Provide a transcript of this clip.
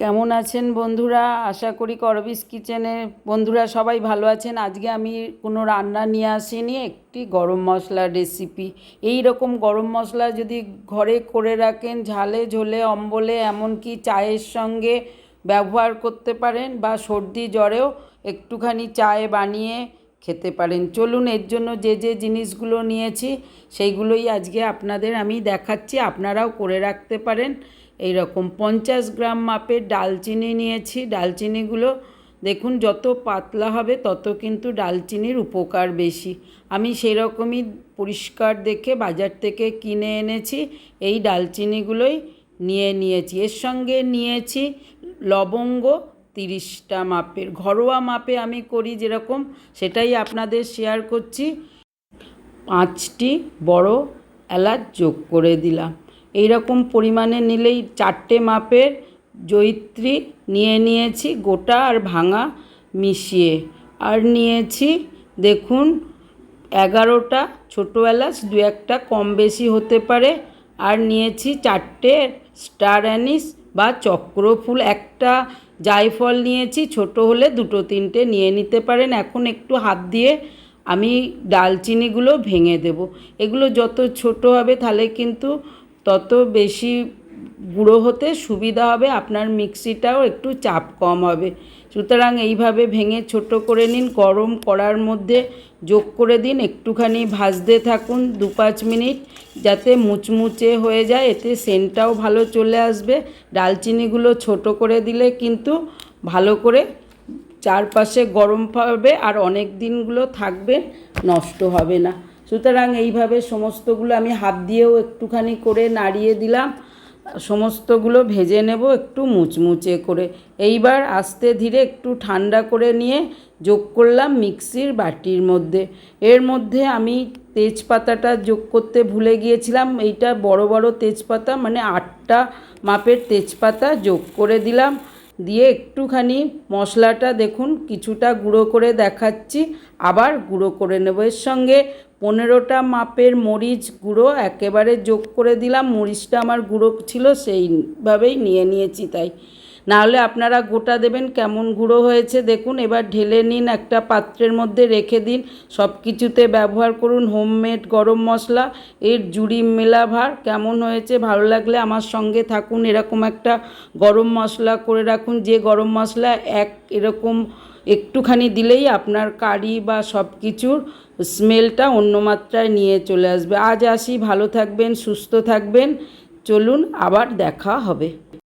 কেমন আছেন বন্ধুরা? আশা করি করবিস কিচেনে বন্ধুরা সবাই ভালো আছেন। আজকে আমি কোনো রান্না নিয়ে আসিনি, একটি গরম মশলার রেসিপি এই রকম গরম মশলা যদি ঘরে করে রাখেন, ঝালে ঝোলে, অম্বলে, এমনকি চায়ের সঙ্গে ব্যবহার করতে পারেন বা সর্দি জ্বরেও একটুখানি চায়ে বানিয়ে খেতে পারেন। চলুন, এর জন্য যে যে জিনিসগুলো নিয়েছি, সেইগুলোই আজকে আপনাদের আমি দেখাচ্ছি। আপনারাও করে রাখতে পারেন। এই রকম পঞ্চাশ গ্রাম মাপের ডালচিনি নিয়েছি। ডালচিনিগুলো দেখুন, যত পাতলা হবে, তত কিন্তু ডালচিনির উপকার বেশি। আমি সেরকমই পরিষ্কার দেখে বাজার থেকে কিনে এনেছি। এই ডালচিনিগুলোই নিয়ে নিয়েছি। এর সঙ্গে নিয়েছি লবঙ্গ তিরিশটা মাপের, ঘরোয়া মাপে আমি করি যেরকম, সেটাই আপনাদের শেয়ার করছি। পাঁচটি বড় এলাচ যোগ করে দিলাম। এই রকম পরিমাণে নিলেই চারটে মাপের জয়িত্রী নিয়ে নিয়েছি, গোটা আর ভাঙা মিশিয়ে। আর নিয়েছি, দেখুন, এগারোটা ছোটো এলাচ, দু একটা কম বেশি হতে পারে। আর নিয়েছি চারটে স্টার অ্যানিস বা চক্রফুল একটা জায়ফল নিয়েছি, ছোট হলে দুটো তিনটে নিয়ে নিতে পারেন। এখন একটু হাত দিয়ে আমি ডালচিনিগুলো ভেঙে দেব। এগুলো যত ছোট হবে তাহলে কিন্তু তত বেশি গুঁড়ো হতে সুবিধা হবে, আপনার মিক্সিটাও একটু চাপ কম হবে। সুতরাং এইভাবে ভেঙে ছোট করে নিন, গরম করার মধ্যে যোগ করে দিন, একটুখানি ভাজতে থাকুন দু পাঁচ মিনিট যাতে মুচমুচে হয়ে যায়, এতে সেন্টটাও ভালো চলে আসবে। ডালচিনিগুলো ছোট করে দিলে কিন্তু ভালো করে চারপাশে গরম পাবে আর অনেক দিনগুলো থাকবে, নষ্ট হবে না। সুতরাং এইভাবে সমস্তগুলো আমি হাত দিয়েও একটুখানি করে নাড়িয়ে দিলাম। সমস্তগুলো ভেজে নেব একটু মুচমুচে করে। এইবার আস্তে ধীরে একটু ঠান্ডা করে নিয়ে যোগ করলাম মিক্সির বাটির মধ্যে। এর মধ্যে আমি তেজপাতাটা যোগ করতে ভুলে গিয়েছিলাম। এইটা বড় বড় তেজপাতা মানে আটটা মাপের তেজপাতা যোগ করে দিলাম। দিয়ে একটুখানি মশলাটা দেখুন, কিছুটা গুঁড়ো করে দেখাচ্ছি। আবার গুঁড়ো করে নেব। এর সঙ্গে পনেরোটা মাপের মরিচ গুঁড়ো একেবারে যোগ করে দিলাম। মরিচটা আমার গুঁড়ো ছিল, সেইভাবেই নিয়ে নিয়েছি তাই। নাহলে আপনারা গোটা দেবেন, কেমন গুঁড়ো হয়েছে দেখুন, এবার ঢেলে নিন একটা পাত্রের মধ্যে, রেখে দিন। সব কিছুতে ব্যবহার করুন, হোমমেড গরম মশলা, এর জুড়ি মেলা ভার কেমন হয়েছে, ভালো লাগলে আমার সঙ্গে থাকুন, এরকম একটা গরম মশলা করে রাখুন, যে গরম মশলা এক এরকম একটুখানি দিলেই আপনার কারি বা সব কিছুর স্মেলটা অন্য মাত্রায় নিয়ে চলে আসবে। আজ আসি, ভালো থাকবেন, সুস্থ থাকবেন, চলুন আবার দেখা হবে।